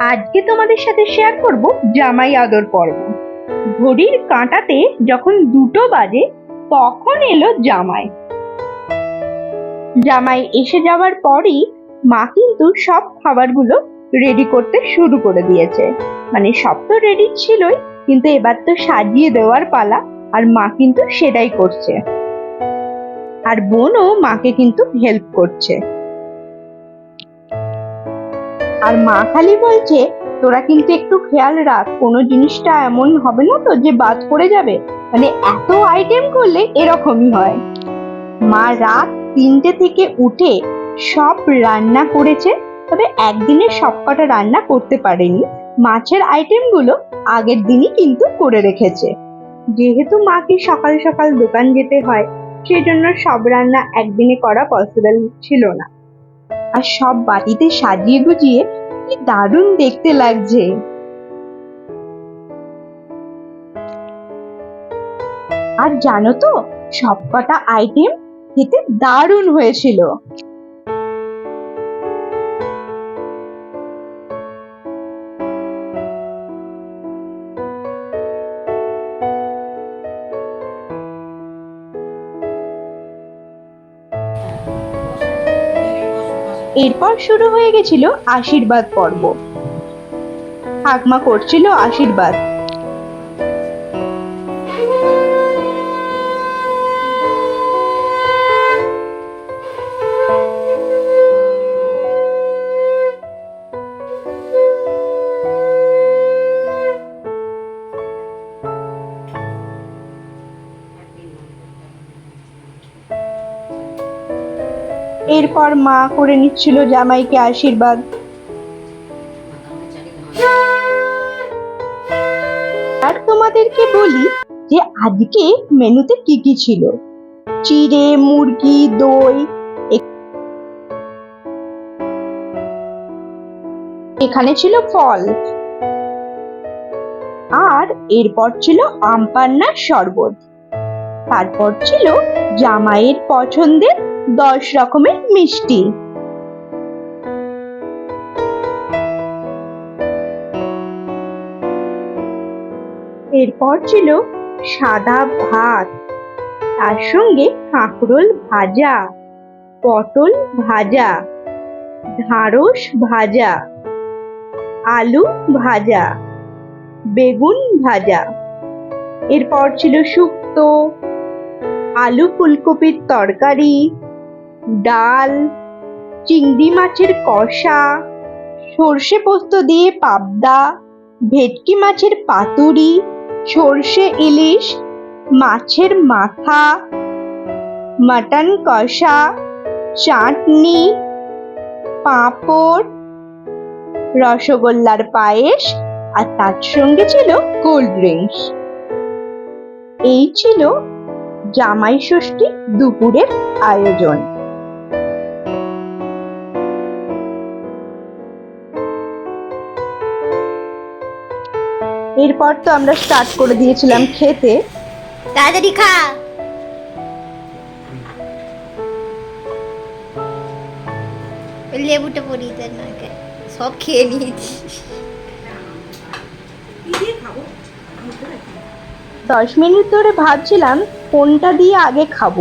আজকে তোমাদের সাথে শেয়ার করব জামাই আদর পর্ব। ঘড়ির কাঁটাতে যখন দুটো বাজে, তখন এলো জামাই। জামাই এসে যাওয়ার পরই মা কিন্তু সব খাবারগুলো রেডি করতে শুরু করে দিয়েছে। মানে সব তো রেডি ছিলই, কিন্তু এবার তো সাজিয়ে দেওয়ার পালা আর মা কিন্তু সেটাই করছে। আর বোনও মাকে কিন্তু হেল্প করছে। আর মা খালি বলছে, তোরা কিন্তু একটু খেয়াল রাখ, কোনো জিনিসটা এমন হবে না তো যে বাদ পড়ে যাবে। মানে এত আইটেম করলে এরকমই হয়। মা রাত তিনটে থেকে উঠে সব রান্না করেছে, তবে একদিনে সব কটা রান্না করতে পারেনি। মাছের আইটেমগুলো আগের দিনই কিন্তু করে রেখেছে। যেহেতু মাকে সকাল সকাল দোকান যেতে হয় সেই জন্য সব রান্না একদিনে করা পসিবল ছিল না। আর সব বাটিতে সাজিয়ে গুজিয়ে কি দারুণ দেখতে লাগছে। আর জানো তো, সবকটা আইটেম খেতে দারুণ হয়েছিল। এরপর শুরু হয়ে গেছিল আশীর্বাদ পর্ব। ঠাকমা করছিল আশীর্বাদ। এরপর মা করে নিচ্ছিল জামাইকে আশীর্বাদ। আর তোমাদেরকে বলি যে আজকে মেনুতে কি কি ছিল? চিড়ে, মুরগি, দই, এখানে ছিল ফল। আর এরপর ছিল আমপান্নার শরবত। তারপর ছিল জামাইয়ের পছন্দের দশ রকমের মিষ্টি। এরপর ছিল সাদা ভাত, তার সঙ্গে কাঁকরোল ভাজা, পটল ভাজা ঢাঁড়স ভাজা, আলু ভাজা, বেগুন ভাজা। এরপর ছিল শুক্তো, আলু ফুলকপির তরকারি ডাল, চিংড়ি মাছের কষা, সর্ষে পোস্ত দিয়ে পাবদা, ভেটকি মাছের পাতুরি, সর্ষে ইলিশ, মাছের মাথা, মাটন কষা, চাটনি, পাঁপড়, রসগোল্লার পায়েস আর তার সঙ্গে ছিল কোল্ড ড্রিঙ্কস। এই ছিল জামাই ষষ্ঠী দুপুরের আয়োজন। এরপর তো আমরা স্টার্ট করে দিয়েছিলাম খেতে। তাড়াতাড়ি খা। লেবুটা পরিয়ে দেন নাকে সব খেয়ে নিয়েছি। দশ মিনিট ধরে ভাবছিলাম কোনটা দিয়ে আগে খাব।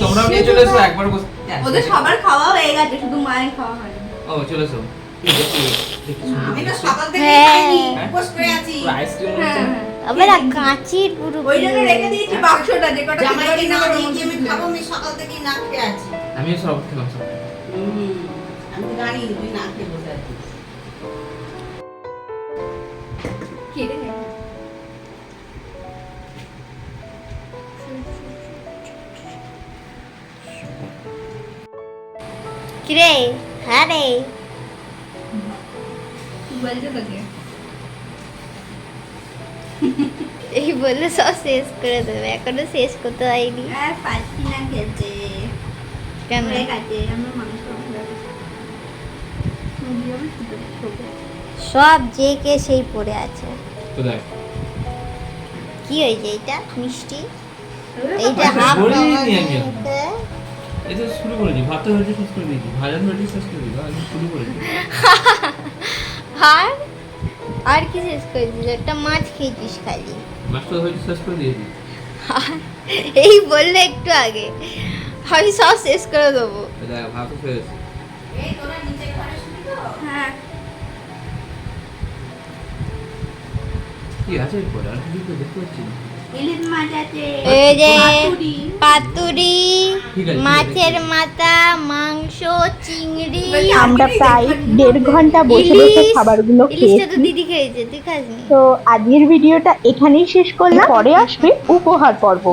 তোমরাও নিয়ে চলে এসো একবার বস। ওদের সবার খাওয়া হয়ে গেছে শুধু মায়ের খাওয়া হয়নি। ও চলে এসো। আমি তো সকাল থেকে হ্যাঁ। খাইনি উপোস করে আছি। আইসক্রিম হ্যাঁ, হ্যাঁ। কাঁচির পুরো ওই জন্য রেখে দিয়েছি বাক্সটা যে কটা জামাইকে না আমি খাব আমি সকাল থেকেই না খেয়ে আছি। আমিও সব খেলাম সব আমি জানি তুই না খেয়ে বসে আছিস। কিরে? হ্যাঁ রে। এই বললে সব শেষ করে দেবে এখনও শেষ করতে হয়নি। আর পাচ্ছি না খেতে কেন? হয়ে হয়ে। সব যে কে সেই পড়ে আছে। কি হয়েছে এটা মিষ্টি? এইটা হাফ তো শুরু করেছি ভাত তো হয়েছে শেষ করে দিয়েছি ভাজা হয়েছে শেষ করে দিয়েছি আমি শুরু করেছি। আর? আর কি শেষ করে দিল একটা মাছ খেয়েছিস খালি। মাছ তো হয়েছে শেষ করে দিয়েছি। এই বললে একটু আগে। আমি সব শেষ করে দেবো। ভাত শেষ এই তোরা নিচে ঘরে শুবি তো? হ্যাঁ। কি আছে এরপরে? আর কিছু তো দেখতে পাচ্ছি না। এই যে পাতুরি। মাছের মাথা মাংস চিংড়ি। আমরা প্রায় দেড় ঘণ্টা বসে বসে খাবারগুলো তো খেয়েছি। দিদি খেয়েছে তুই খাসনি তো আজকের ভিডিওটা এখানেই শেষ করলাম। পরে আসবে উপহার পর্ব।